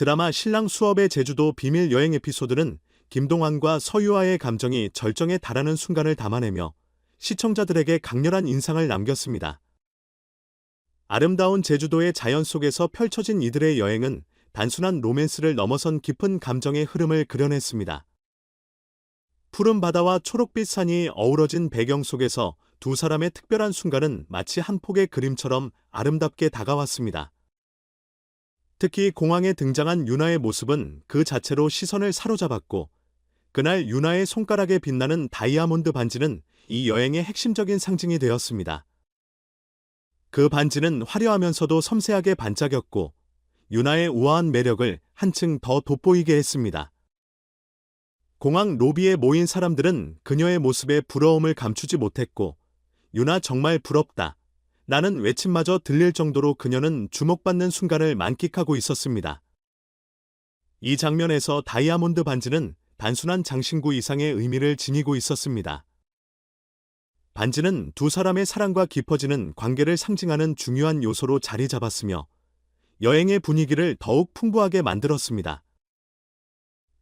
드라마 신랑 수업의 제주도 비밀 여행 에피소드는 김동완과 서유아의 감정이 절정에 달하는 순간을 담아내며 시청자들에게 강렬한 인상을 남겼습니다. 아름다운 제주도의 자연 속에서 펼쳐진 이들의 여행은 단순한 로맨스를 넘어선 깊은 감정의 흐름을 그려냈습니다. 푸른 바다와 초록빛 산이 어우러진 배경 속에서 두 사람의 특별한 순간은 마치 한 폭의 그림처럼 아름답게 다가왔습니다. 특히 공항에 등장한 유나의 모습은 그 자체로 시선을 사로잡았고, 그날 유나의 손가락에 빛나는 다이아몬드 반지는 이 여행의 핵심적인 상징이 되었습니다. 그 반지는 화려하면서도 섬세하게 반짝였고, 유나의 우아한 매력을 한층 더 돋보이게 했습니다. 공항 로비에 모인 사람들은 그녀의 모습에 부러움을 감추지 못했고, 유나 정말 부럽다. 나는 외침마저 들릴 정도로 그녀는 주목받는 순간을 만끽하고 있었습니다. 이 장면에서 다이아몬드 반지는 단순한 장신구 이상의 의미를 지니고 있었습니다. 반지는 두 사람의 사랑과 깊어지는 관계를 상징하는 중요한 요소로 자리 잡았으며 여행의 분위기를 더욱 풍부하게 만들었습니다.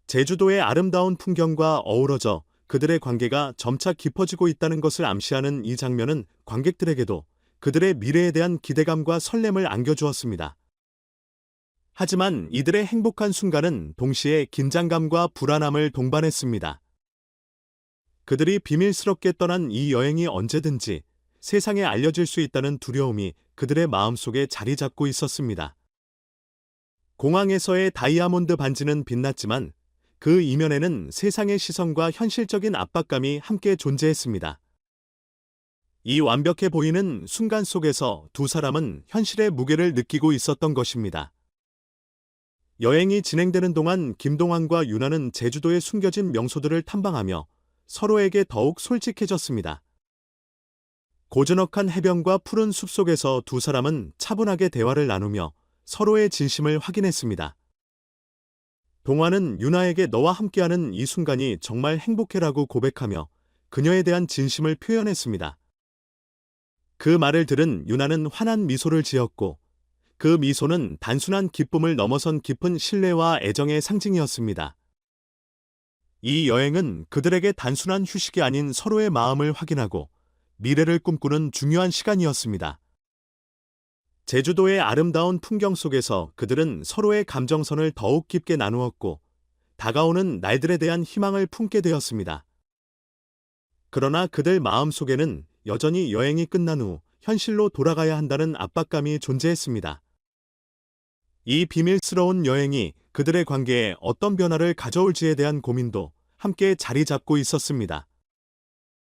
제주도의 아름다운 풍경과 어우러져 그들의 관계가 점차 깊어지고 있다는 것을 암시하는 이 장면은 관객들에게도 그들의 미래에 대한 기대감과 설렘을 안겨주었습니다. 하지만 이들의 행복한 순간은 동시에 긴장감과 불안함을 동반했습니다. 그들이 비밀스럽게 떠난 이 여행이 언제든지 세상에 알려질 수 있다는 두려움이 그들의 마음속에 자리 잡고 있었습니다. 공항에서의 다이아몬드 반지는 빛났지만 그 이면에는 세상의 시선과 현실적인 압박감이 함께 존재했습니다. 이 완벽해 보이는 순간 속에서 두 사람은 현실의 무게를 느끼고 있었던 것입니다. 여행이 진행되는 동안 김동완과 유나는 제주도에 숨겨진 명소들을 탐방하며 서로에게 더욱 솔직해졌습니다. 고즈넉한 해변과 푸른 숲 속에서 두 사람은 차분하게 대화를 나누며 서로의 진심을 확인했습니다. 동화는 유나에게 너와 함께하는 이 순간이 정말 행복해라고 고백하며 그녀에 대한 진심을 표현했습니다. 그 말을 들은 유나는 환한 미소를 지었고 그 미소는 단순한 기쁨을 넘어선 깊은 신뢰와 애정의 상징이었습니다. 이 여행은 그들에게 단순한 휴식이 아닌 서로의 마음을 확인하고 미래를 꿈꾸는 중요한 시간이었습니다. 제주도의 아름다운 풍경 속에서 그들은 서로의 감정선을 더욱 깊게 나누었고 다가오는 날들에 대한 희망을 품게 되었습니다. 그러나 그들 마음 속에는 여전히 여행이 끝난 후 현실로 돌아가야 한다는 압박감이 존재했습니다. 이 비밀스러운 여행이 그들의 관계에 어떤 변화를 가져올지에 대한 고민도 함께 자리 잡고 있었습니다.